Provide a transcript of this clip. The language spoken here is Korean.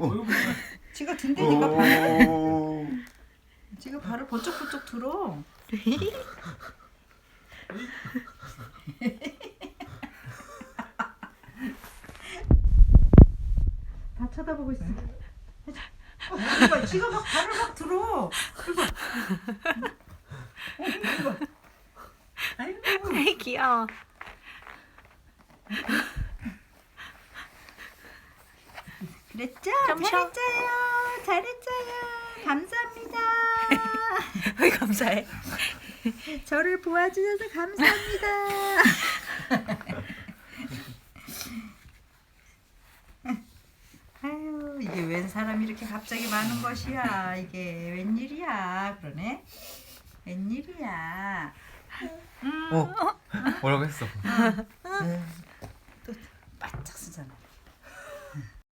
어이구. 지가 든다니까 발을. 오. 지가 발을 번쩍번쩍 들어. 다 쳐다보고 있어. 어, 지가 막 발을 막 들어. 이거. 어. 아이고. 아이 귀여워. 그랬죠? 잘했어요. 잘했어요. 감사합니다. 왜 감사해? 저를 보아주셔서 감사합니다. 아유 이게 웬 사람이 이렇게 갑자기 많은 것이야 이게 웬일이야 그러네 웬일이야 음, 어. 뭐라고 했어? 바짝